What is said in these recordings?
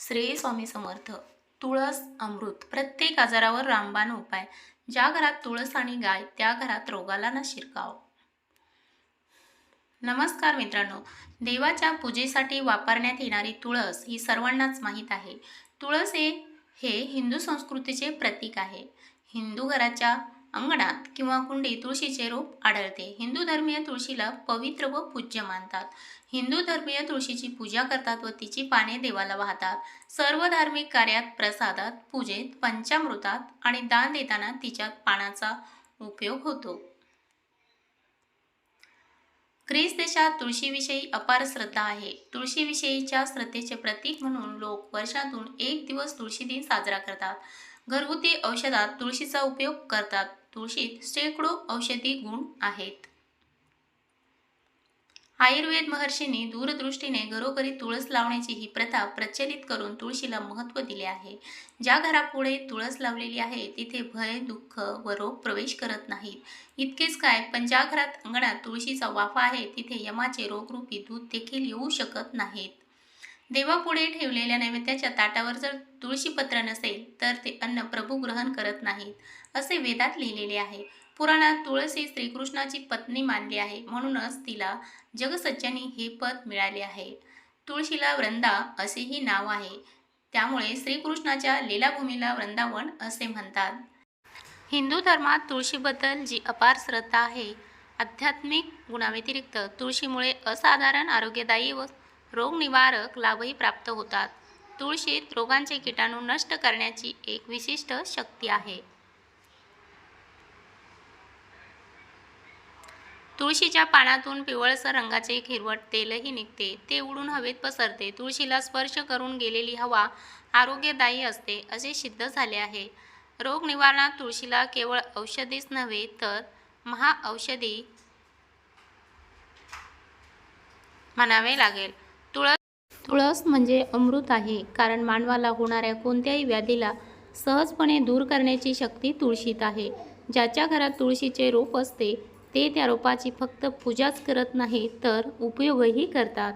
श्री स्वामी समर्थ तुळस अमृत प्रत्येक आजारावर रामबाण उपाय. ज्या घरात तुळस आणि गाय त्या घरात रोगाला ना शिरकाव. नमस्कार मित्रांनो देवाच्या पूजेसाठी वापरण्यात येणारी तुळस ही सर्वांनाच माहीत आहे. तुळस हे हे हिंदू संस्कृतीचे प्रतीक आहे. हिंदू घराच्या अंगणात किंवा कुंडीत तुळशीचे रोप आढळते. हिंदू धर्मीय तुळशीला पवित्र व पूज्य मानतात. हिंदू धर्मीय तुळशीची पूजा करतात व तिची पाने देवाला वाहतात. सर्व धार्मिक कार्यात प्रसादात पूजेत पंचामृतात आणि दान देताना तिच्या पानाचा उपयोग होतो. ग्रीस देशात तुळशीविषयी अपार श्रद्धा आहे. तुळशीविषयीच्या श्रद्धेचे प्रतीक म्हणून लोक वर्षातून एक दिवस तुळशी दिन साजरा करतात. घरगुती औषधात तुळशीचा उपयोग करतात. तुळशीत शेकडो औषधी गुण आहेत. आयुर्वेद महर्षींनी दूरदृष्टीने घरोघरी तुळस लावण्याची ही प्रथा प्रचलित करून तुळशीला महत्त्व दिले आहे. ज्या घरापुढे तुळस लावलेली आहे तिथे भय दुःख व रोग प्रवेश करत नाहीत. इतकेच काय पण ज्या घरात अंगणात तुळशीचा वाफा आहे तिथे यमाचे रोगरूपी दूध देखील येऊ शकत नाहीत. देवापुढे ठेवलेल्या नैवेद्याच्या ताटावर जर तुळशीपत्र नसेल तर ते अन्न प्रभू ग्रहण करत नाहीत असे वेदात लिहिलेले आहे. पुराणात तुळसी श्रीकृष्णाची पत्नी मानली आहे म्हणूनच तिला जगसज्जनी हे पद मिळाले आहे. तुळशीला वृंदा असेही नाव आहे. त्यामुळे श्रीकृष्णाच्या लीलाभूमीला वृंदावन असे म्हणतात. हिंदू धर्मात तुळशीबद्दल जी अपार श्रद्धा आहे आध्यात्मिक गुणाव्यतिरिक्त तुळशीमुळे असाधारण आरोग्यदायी व रोगनिवारक लाभही प्राप्त होतात. तुळशीत रोगांचे किटाणू नष्ट करण्याची एक विशिष्ट शक्ती आहे. तुळशीच्या पानातून पिवळसर रंगाचे एक हिरवट तेलही निघते. ते उडून हवेत पसरते. तुळशीला स्पर्श करून गेलेली हवा आरोग्यदायी असते असे सिद्ध झाले आहे. रोग निवारणात तुळशीला केवळ औषधीच नव्हे तर महाऔषधी म्हणावे लागेल. तुळस म्हणजे अमृत आहे. कारण मानवाला होणाऱ्या कोणत्याही व्याधीला सहजपणे दूर करण्याची शक्ती तुळशीत आहे. ज्याच्या घरात तुळशीचे रोप असते ते त्या रोपाची फक्त पूजाच करत नाही तर उपयोगही करतात.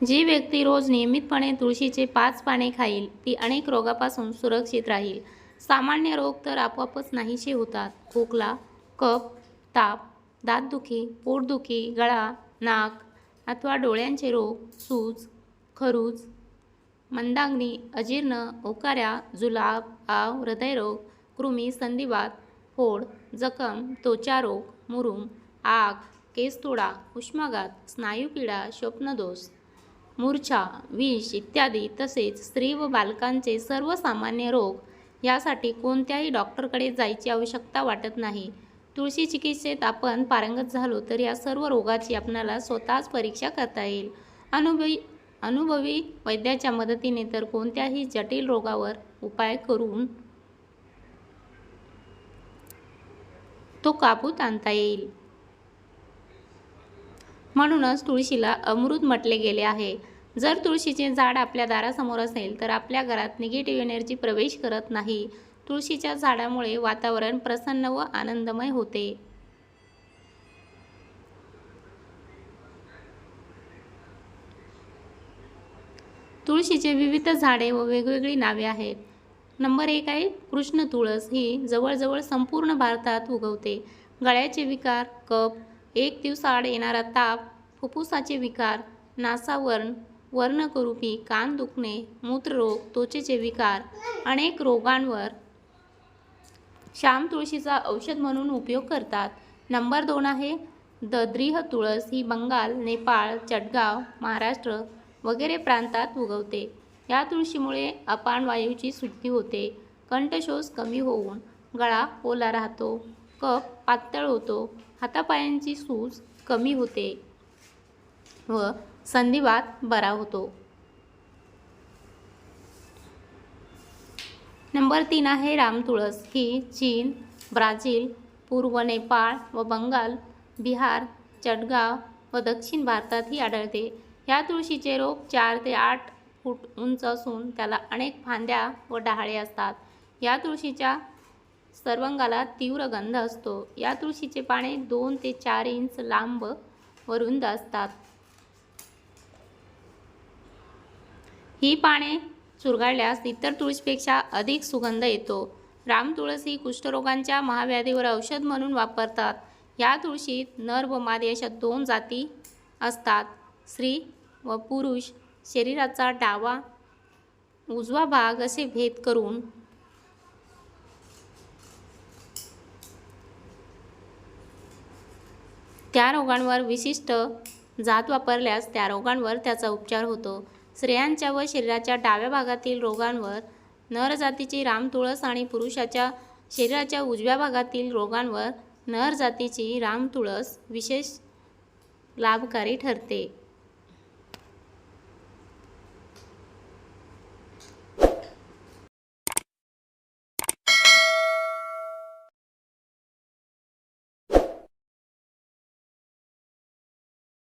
जी व्यक्ती रोज नियमितपणे तुळशीचे पाच पाने खाईल ती अनेक रोगापासून सुरक्षित राहील. सामान्य रोग तर आपोआपच नाहीसे होतात. खोकला कप ताप दातदुखी पोटदुखी गळा नाक अथवा डोळ्यांचे रोग सूज खरूज मंदाग्नी अजीर्ण ओकाऱ्या जुलाब आव हृदयरोग कृमी संधिवात फोड जखम त्वचारोग मुरूम आग केसतोडा उष्माघात स्नायूपीडा स्वप्नदोष मूर्छा विष इत्यादी तसेच स्त्री व बालकांचे सर्वसामान्य रोग यासाठी कोणत्याही डॉक्टरकडे जायची आवश्यकता वाटत नाही. तुळशी चिकित्सेत आपण पारंगत झालो तर या सर्व रोगाची आपणाला स्वतःच परीक्षा करता येईल. अनुभवी अनुभवी वैद्याच्या मदतीने तर कोणत्याही जटिल रोगावर उपाय करून तो काबूत आणता येईल. म्हणूनच तुळशीला अमृत म्हटले गेले आहे. जर तुळशीचे झाड आपल्या दारासमोर असेल तर आपल्या घरात निगेटिव्ह एनर्जी प्रवेश करत नाही. तुळशीच्या झाडामुळे वातावरण प्रसन्न व आनंदमय होते. तुळशीचे विविध झाडे व वेगवेगळी नावे आहेत. नंबर एक आहे कृष्ण तुळस. ही जवळजवळ संपूर्ण भारतात उगवते. गळ्याचे विकार कप एक दिवसाआड येणारा ताप फुफ्फुसाचे विकार नासावर्ण वर्णकरूपी कान दुखणे मूत्ररोग त्वचेचे विकार अनेक रोगांवर श्याम तुळशीचा औषध म्हणून उपयोग करतात. नंबर दोन आहे दद्रीह तुळस ही बंगाल नेपाळ चटगाव महाराष्ट्र वगैरे प्रांतात उगवते. या तुळशीमुळे अपान वायूची शुद्धी होते. कंठशोष कमी होऊन गळा ओला राहतो कप पातळ होतो हातापायांची सूज कमी होते व संधिवात बरा होतो. नंबर तीन आहे रामतुळस ही चीन ब्राझील पूर्व नेपाळ व बंगाल बिहार चटगाव व दक्षिण भारतातही आढळते. या तुळशीचे रोप चार ते आठ फूट उंच असून त्याला अनेक फांद्या व डहाळे असतात. या तुळशीच्या सर्वंगाला तीव्र गंध असतो. या तुळशीचे पाने दोन ते चार इंच लांब व रुंद असतात. ही पाने चुरगाळल्यास इतर तुळशीपेक्षा अधिक सुगंध येतो. राम तुळसी कुष्ठरोगांच्या महाव्याधीवर औषध म्हणून वापरतात. या तुळशीत नर व मादी अशा दोन जाती असतात. स्त्री व पुरुष शरीराचा डावा उजवा भाग असे भेद करून त्या रोगांवर विशिष्ट जात वापरल्यास त्या रोगांवर त्याचा उपचार होतो. स्त्रियांच्या व शरीराच्या डाव्या भागातील रोगांवर नर जातीची राम तुळस आणि पुरुषाच्या शरीराच्या उजव्या भागातील रोगांवर नर जातीची राम तुळस विशेष लाभकारी ठरते.